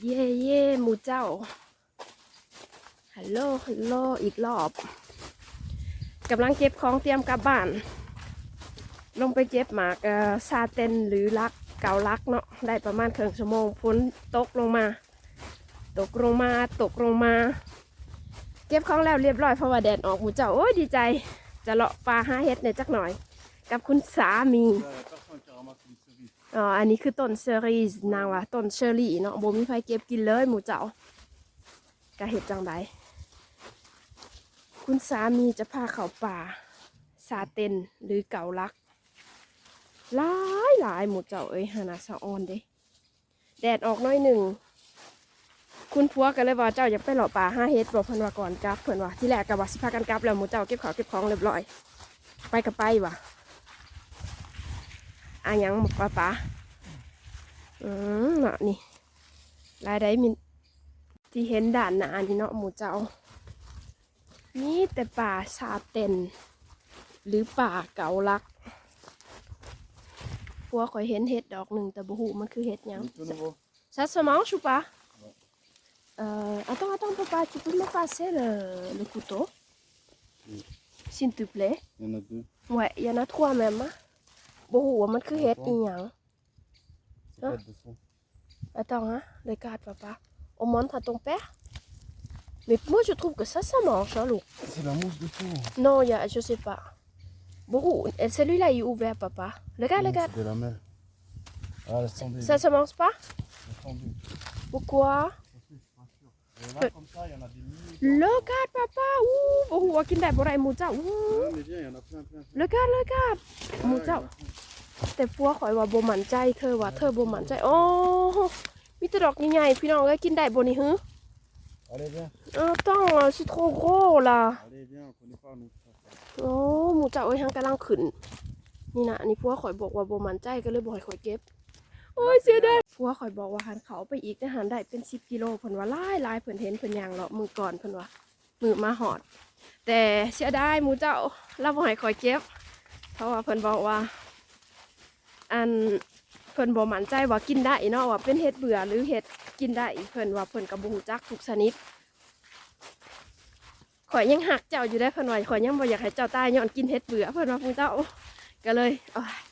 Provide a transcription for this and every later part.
เย่เย่หมูเจ้า ฮัลโหลฮัลโหลอีกรอบกำลังเก็บของเตรียมกลับบ้าน ลงไปเก็บหมากซาเตนหรือลักเกาลักเนาะได้ประมาณครึ่งชั่วโมงฝนตกลงมา ตกลงมาตกลงมา เก็บของแล้วเรียบร้อยเพราะว่าแดดออกหมูเจ้าโอ้ยดีใจ จะเลาะปลาห้าเฮ็ดในอยจักหน่อย กับคุณสามีอ๋ออันนี้คือต้นเชอรี่นางว่าต้นเชอรี่เนาะบ่มีใครเก็บกินเลยหมูเจ้ากะเห็ดจังไดคุณสามีจะพาเขาป่าซาเตนหรือเก่าลักหลายหลายหมูเจ้าเอ้ยหานาสะออนเด้แดดออกน้อยหนึ่งคุณพัวก็เลยว่าเจ้าอยากไปหล่อป่าห้าเฮ็ดบอกเพิ่อนว่าก่อนกลับเพิ่อนว่าที่แรกก็ว่าสิพากันกลับแล้วหมูเจ้าเก็บของเก็บของเรียบร้อย ไปก็ไปว่ะ อะยังบอกป้าป้าอืมเนาะนี่รายได้มีที่เห็นด่านหนานี่เนาะหมูเจ้านี่แต่ป่าชาเต็น หรือป่าเกาลักพัวคอยเห็นเห็ดดอกหนึ่งแต่บ่หูมันคือเห็ดหยัง Du tout nouveau. Ça se mange ou pas Ouais. euh, Attends, attends, papa, tu peux me passer le, le couteau Oui. S'il te plaît. Il y en a deux. Ouais, il y en a trois même. Hein. Bon, ouais, man, que het D'accord. ignan. C'est Ah. pas de fond. Attends, hein, regarde, papa. On montre à ton père Mais moi, je trouve que ça, ça mange, hein, Lou. C'est la mousse de fond. Non, il y a, je sais pas. Bon, et celui-là, il est ouvert, papa. Regarde, Non, regarde. C'est de la mer. Ah, laisse tomber. Ça, ça mange pas Laisse tomber. Pourquoi Ça fait, je suis pas sûr. Et là, comme ça, il y en a des milliers. Regarde, papa. Ouh, bon, on va qu'il pour aller mouta. Ouh. Ouais, mais viens, il y en a plein, plein. plein. Regarde, regarde. Ouais, Mousse il y en a out. plein. แต่พัวข่อยว่าบ่มั่นใจเธอว่าเธอบ่มั่นใจ โอ้มีแต่ดอกใหญ่ๆพี่น้องเอ้ยกินได้บ่นี่ฮึ Allez, viens. Attends, c'est trop gros là Allez, viens, on connaît pas nous. ça, ça. โอ้หมูเจ้าเอ้ยหังกำลังขึ้น นี่นะอันนี้พัวข่อยบอกว่าบ่มั่นใจก็เลยบ่ให้ข่อยเก็บ โอ้ยเสียดายพัวข่อยบอกว่าหันเขาไปอีกได้หันได้เป็น10กิโลเพิ่นว่าลายลายเพิ่นเห็นเพิ่นยางเลาะมือก่อนเพิ่นว่ามือมาหอด แต่เสียดายหมูเจ้าเราบ่ให้ข่อยเก็บ เพราะว่าเพิ่นบอกว่า อันเพิ่นบ่มั่นใจว่ากินได้เนาะว่าเป็นเห็ดเบื่อหรือเห็ดกินได้เพิ่นว่าเพิ่นก็บ่ฮู้จักทุกชนิดข่อยยังหักเจ้าอยู่ได้เพิ่นว่าข่อยยังบ่อยากให้เจ้าตายย้อนกินเห็ดเบื่อเพิ่นว่าผู้เจ้าก็เลย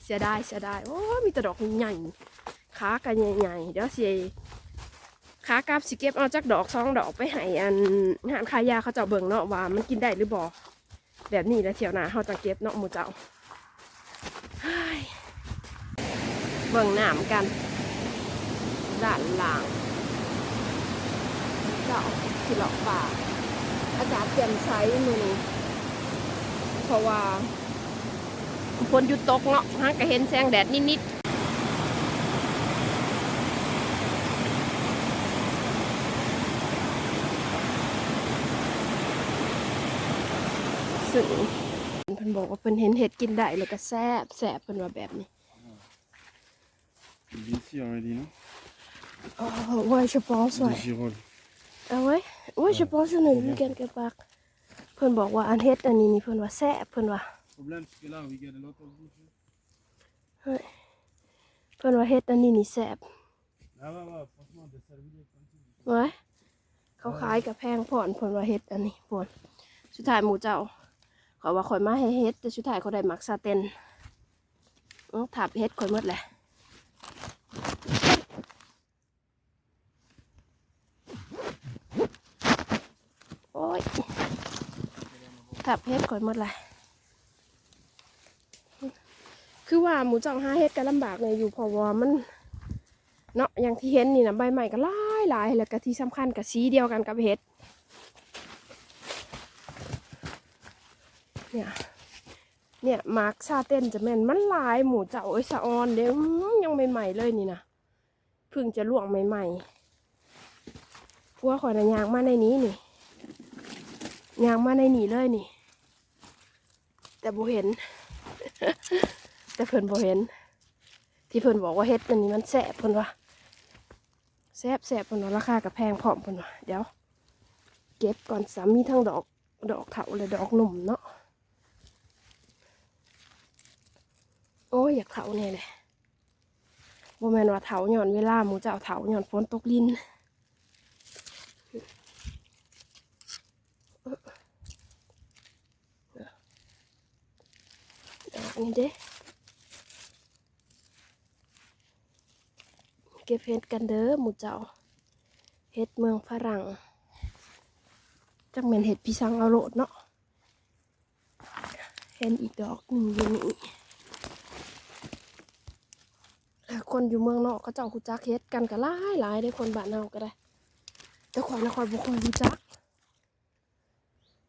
เสียดายเสียดายโอ้ยมีแต่ดอกใหญ่ ขาก็ใหญ่ๆเดี๋ยวสิขากลับสิเก็บเอาจักดอกสองดอกไปให้อันงานขายยาเขาเจ้าเบิ่งเนาะว่ามันกินได้หรือบ่แบบนี้แล้วเที่ยวหน้าเฮาจะเก็บเนาะหมูเจ้าเฮ้ยเบิ่งน้ำกันด้านล่างเจ้าสิหลอกป่าอากาศเปลี่ยนใช้มือนี้เพราะว่าฝนหยุดตกเนาะฮะก็เห็นแสงแดดนิดๆ ซึ่งเพิ่นบอกว่าเพิ่นเห็นเห็ดกินได้แล้วก็แซ่บแซ่บเพิ่นว่าแบบนี้ Il est ici already, non Oh, ouais, je pense, Des ouais. girolles. Ah ouais? Ouais, je pense que j'en ai vu quelque part. เพิ่นบอกว่าอันเฮ็ดอันนี้นี่เพิ่นว่าแซ่บเพิ่นว่า Le problème, c'est que là, we get a lot of bouffe. เพิ่นว่าเฮ็ดอันนี้นี่แซ่บ Ah ouais, ouais, franchement, des serviettes comme ça. ไว้เขาขายกับแพงพ่อนเพิ่นว่าเฮ็ดอันนี้พ่นสุดท้ายหมู่เจ้า เขาว่าข่อยมาให้เฮ็ดแต่สุดท้ายเขาได้หมักซาเตนถับเฮ็ดข่อยหมดแหละโอ้ยถับเฮ็ดข่อยหมดแหละคือว่าหมูเจ้าหาเฮ็ดก็ลำบากเลยอยู่พราะว่ามันเนาะอย่างที่เห็นนี่นะใบใหม่ก็หลายหลายแล้วก็ที่สำคัญกับสีเดียวกันกับเห็ด เนี่ยเนี่ยมาร์กชาเต้นจะแม่นมันลายหมูเจ้าเอ้ยสะออนเดี๋ยวยังใหม่ๆเลยนี่นะเพิ่งจะลวกใหม่ๆพัวขอนะยางมาในนี้นี่ยางมาในนี้เลยนี่ แต่บ่เห็น แต่เพิ่นบ่เห็น ที่เพิ่นบอกว่าเฮ็ดอันนี้มันแซ่บเพิ่นว่าแซ่บแซ่บเพิ่นว่าราคาก็แพงพร้อมเพิ่นว่าเดี๋ยว เก็บก่อนสามีทั้งดอกดอกเถาและดอกหนุ่มเนาะ อยกเถาเนี่ยเลยบ่แม่นว่าเถาหย่อนเวลามูจะเอาเถาหย่อนฝนตกลิ้นอันี้เด้เก็บเห็ดกันเด้อมูเจ้าเห็ดเมืองฝรั่งจังเป็นเห็ดพิซังเอาโลดเนาะเห็นอีกดอกหนึ่งอยู่นี่ คนอยู่เมืองนอกเขาเจ้าคูจักเฮ็ดกันก็หลายหลายได้คนบ้านเฮาก็ได้ แต่ข่อยนะข่อยบ่ค่อยรู้จัก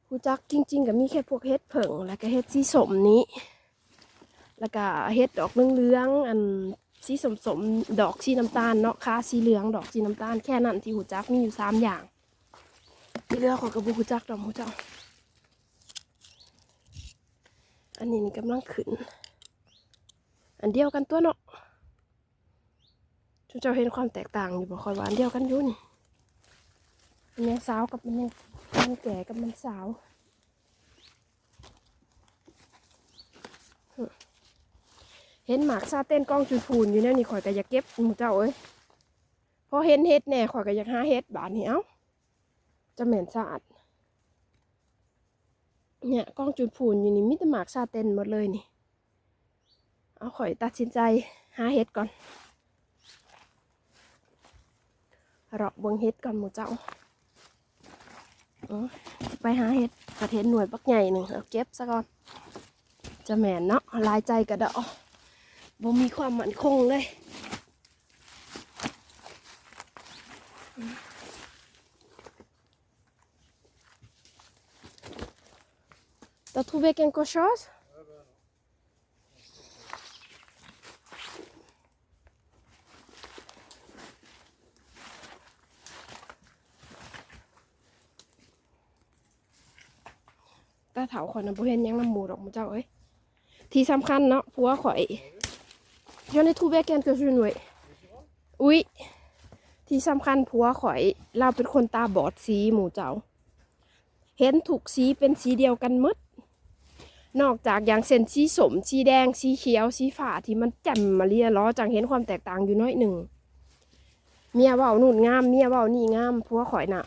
รู้จักจริง ๆก็มีแค่พวกเฮ็ดเผิงแล้วก็เฮ็ดสีสมนี้ แล้วก็เฮ็ดดอกเหลืองๆอันสีสมสมดอกสีน้ำตาลเนาะค่าสีเหลืองดอกสีน้ำตาลแค่นั้นที่หูจักมีอยู่สามอย่าง ที่เหลือขอยก็บ่หูจักดอกหูเจ้าอันนี้กำลังขึ้น อันเดียวกันตัวเนาะ เจ้าเห็นความแตกต่างอยู่บ่คอยว่านเดียวกันอยู่นี่มันยังสาวกับมันยังมันแก่กับมันสาวเห็นหมากซาเต้นกล้องจุนพูนอยู่เนี่ยนี่ข่อยก็อยากเก็บหมูเจ้าเอ้ยพอเห็นเฮ็ดแน่ข่อยก็อยากหาเฮ็ดบาดนี้เอ้าจะเหม็นสะอาดเนี่ยกล้องจุนพูนอยู่นี่มีแต่หมากซาเต้นหมดเลยนี่เอาข่อยตัดสินใจหาเฮ็ดก่อน เราะเบิ่งเฮ็ดก่อนหมูเจ้าไปหาเฮ็ดกระเทนหน่วยปักใหญ่หนึ่งเอาเก็บซะก่อน จะแม่นเนาะลายใจกระเดาะบ่มีความมั่นคงเลย T'as trouvé quelque chose Ouais, ตาเถาข่อยนะบ่เห็นยังน้ำหมูดอกมูเจ้าเอ้ยที่สำคัญเนาะผัวข่อย J'en ai trouvé quelques-unes oui oui ที่สำคัญผัวข่อย เราเป็นคนตาบอดสีหมูเจ้า เห็นถูกสีเป็นสีเดียวกันมดนอกจากอย่างเส้นสีสมสีแดงสีเขียวสีฟ้าที่มันแจ่มมาเรียล้อจังเห็นความแตกต่างอยู่น้อยหนึ่งเมียเว้านู่นงามเมียเว้านี่งามผัวข่อยน่ะ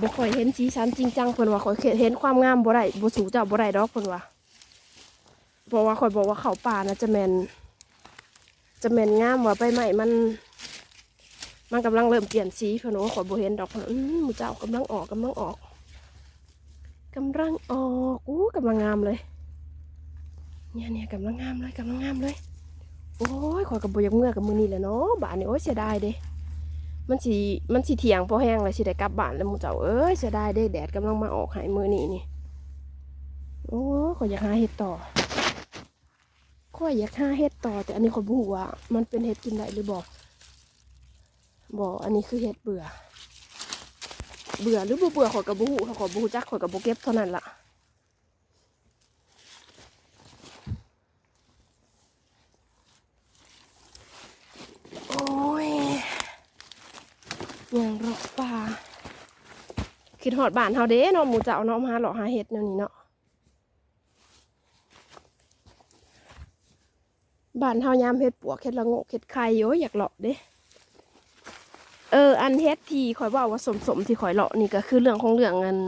บ่ค่อยเห็นสีสันจริงจังเพิ่นว่าข่อยเห็นความงามบ่ได้บ่สูเจ้าบ่ได้ดอกเพิ่นว่าเพราะว่าข่อยบอกว่าเขาป่านะจะแมนจะแมนงามว่าใบไม้มัน มันกำลังเริ่มเปลี่ยนสีเพิ่นว่าข่อยบ่เห็นดอกเพิ่นว่าอื้อหมูเจ้ากำลังออกกำลังออกกำลังออกอู้กำลังงามเลย เนี่ยเนี่ยกำลังงามเลยกำลังงามเลย โอ้ยข่อยก็บ่อยากเมื่อกับมือนี้แหละเนาะบ้านนี้โอ้ยเสียดายเด้ มันสิมันสิเถียงพอแห้งเลยสิได้กลับบ้านแล้วมูเจ้าเอ้ยเสียดายเด้แดดกำลังมาออกหายมือนี่นี่โอ้ขอยอยากหาเห็ดต่อขอยอยากหาเห็ดต่อ แต่อันนี้ขอยบูว่า มันเป็นเห็ดกินได้หรือบอกบอกอันนี้คือเห็ดเบื่อ เบื่อหรือบ่เบื่อขอยกับบูฮูถ้าขอยบฮูจักขอยกับบูเก็บเท่านั้นล่ะอ้ย อ ย่างรอกป่าคิดหอดบ้านเฮาเด้เนาะหมูเจ้าเนาะมาหาหลอกหาเห็ดแนวนี้เนาะบ้านเฮายามเห็ดปวกเห็ดละโงกเห็ดไข่โอ้ยอยากเลาะเด้เออ อันเห็ดที่ข่อยว่าว่าสมสมที่ข่อยเลาะนี่ก็คือเรื่องของเรื่องเงิน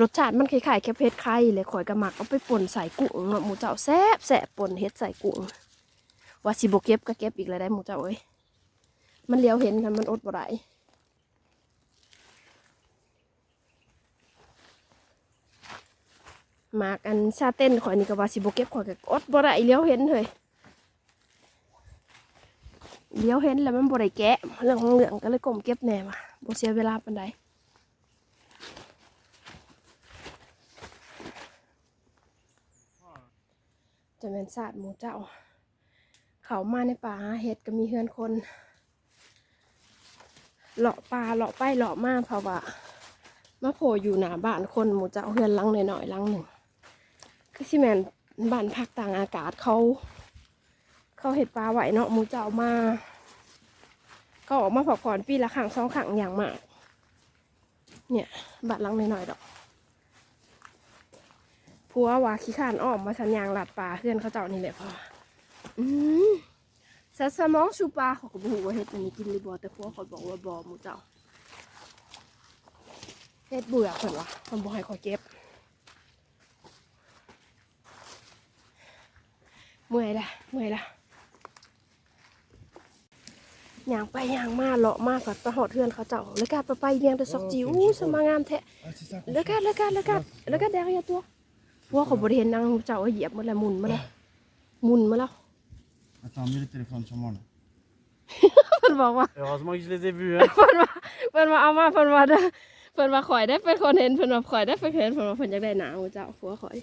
รสชาติมันคล้ายๆแค่เห็ดไข่เลยข่อยกระหมักเอาไปป่นใส่กุ้งเนาะหมูเจ้าแซ่บแซ่บป่นเห็ดใส่กุ้งว่าสิบเก็บก็เก็บอีกแล้วได้หมูเจ้าเอ้ย มันเลี้ยวเห็นกันมันอดบ่ได้หมากอันชาเต้นข่อยนี่ก็ว่าสิบ่เก็บข่อยก็อดบ่ได้เลี้ยวเห็นเฮ้ยเลี้ยวเห็นแล้วมันบ่ได้แกะเรื่องของเรื่องก็เลยก้มเก็บแน่มาบ่เสียเวลาปานใดจะเป็นศาสตร์หมูเจ้า เขามาในป่าหาเห็ดก็มีเฮือนคน เลาะปลาเลาะไปเลาะมาเพราะว่ามาโผล่อยู่หนาบ้านคนหมูจะเอาเฮือนลังหน่อยๆลังหนึ่งคือสิแมนบ้านพักต่างอากาศเขา เขาเห็ดปลาไหวเนาะหมูจะเอามาเขาออกมาผักผ่อนปีละครั้งสองครั้งอย่างมาก เนี่ยบานหลังหน่อยๆดอกผัวว่าขี้ข้านอ้อมมาสัญญางหลัดปลาเพื่อนเขาเจ้านี่แหละพ่ออืม ซาซามองชูปลาเขาก็บอกว่าเฮ็ดอันนี้กินหรือบ่แต่พวกเขาบอกว่าบ่หมูเจ้าเฮ็ดเบื่อเพิ่นว่ะเพิ่นบ่ให้ขอยเก็บ เมื่อยละเมื่อยละย่างไปย่างมาเลาะมากกว่าไปหอดเทือนเขาเจ้าแล้วก็ไปไปเลี้ยงแต่ซอกจิ๋วอู้สมางามแท้ Ah, c'est ça. แล้วก็แล้วก็แล้วก็แล้วก็แดงยาตัวพวกเขาบริเห็นนางเจ้าเอาเหยียบมาแล้วหมุนมาแล้วหมุนมาแล้ว Attends, mets le téléphone sur moi là. เพิ่นบอกว่า Heureusement que je les ai vus. Hein. เพิ่นว่าเพิ่นว่าเอามาเพิ่นว่าเด้อเพิ่นว่าข่อยได้เป็นคนเห็นเพิ่นว่าข่อยได้เป็นคนเห็นเพิ่นว่าเพิ่นอยากได้หนาหมูเจ้าผัวข่อย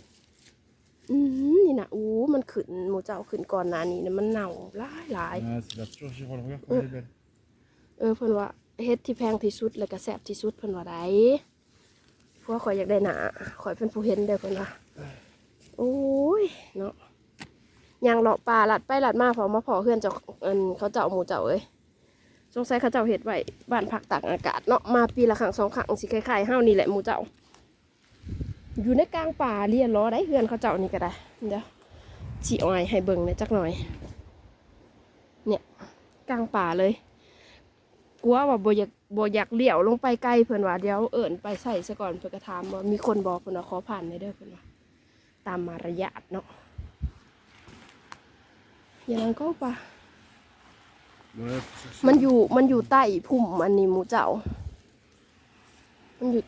อืมนี่นะอู้มันขึ้นหมูเจ้าขึ้นก่อนหน้านี้นะมันเน่าหลายหลาย Ouais, c'est la tour Girole. Regarde comme elle est belle. เออเพิ่นว่าเฮ็ดที่แพงที่สุดแล้วก็แซ่บที่สุดเพิ่นว่าได้ผัวข่อยอยากได้หนาข่อยเป็นผู้เห็นเด้อเพิ่นว่าโอ้ยเนาะ ยางเลาะป่าลัดไปลัดมาพอมาพอเพื่อนเจ้าเอิ้นเขาเจ้าหมูเจ้าเอ้ยสงสัยเขาเจ้าเฮ็ดไว้บ้านพักตากอากาศเนาะมาปีละครั้งสองครั้งสิคล้ายๆเฮานี่แหละหมูเจ้า อยู่ในกลางป่าเรียนรอได้เพื่อนเขาเจ้านี่ก็ได้เดี๋ยวสิเอาให้ให้เบิ่งน่ยจักหน่อย เนี่ยกลางป่าเลยกลัวว่าบ่อยากบ่อยากเลี้ยวลงไปไกลเพิ่อนว่าเดี๋ยวเอิ้นไปใส่ซะก่อนเพิ่นก็ถามว่ามีคนบอกเพิ่นว่าขอผ่านได้เด้อเพิ่นว่าตามมารยาทเนาะ อย่างนั้นก็ป่ะ Ouais, faut chercher. มันอยู่มันอยู่ใต้พุ่มอันนี้หมูเจ้า มันอยู่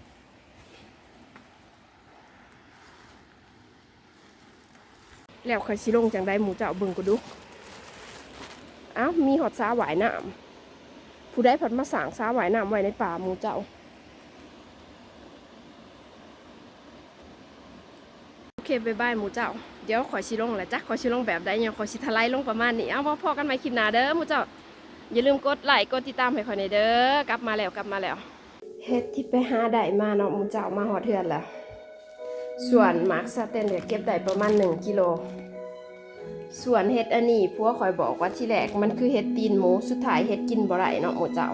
แล้วใครสิลงจังได้หมูเจ้าเบิ่งกูดูอ้าวมีหอดสาหวายน้ำผู้ได้ผัดมาสร้างสาหวายน้ำไว้ในป่าหมูเจ้า โอ เคบายบายหมูเจ้า เดี๋ยวขอชิลงแหละจ้ะขอชิลงแบบใดเนี่ยขอชิทลายลงประมาณนี้ เอามาพอกันใหม่คลิปหน้าเด้อหมูเจ้า อย่าลืมกดไลค์กดติดตามให้ข่อยในอยเด้อกลับมาแล้วกลับมาแล้วเฮ็ดที่ไปหาได้มาเนาะหมูเจ้ามาหอเทือนแล้วส่วนมาร์คสเตนเดี๋ยเก็บได้ประมาณ1กิโลส่วนเฮ็ดอันนี้พวกข่อยบอกว่าที่แรกมันคือเฮ็ดตีนหมูสุดท้ายเฮ็ดกินบ่ได้เนาะหมูเจ้า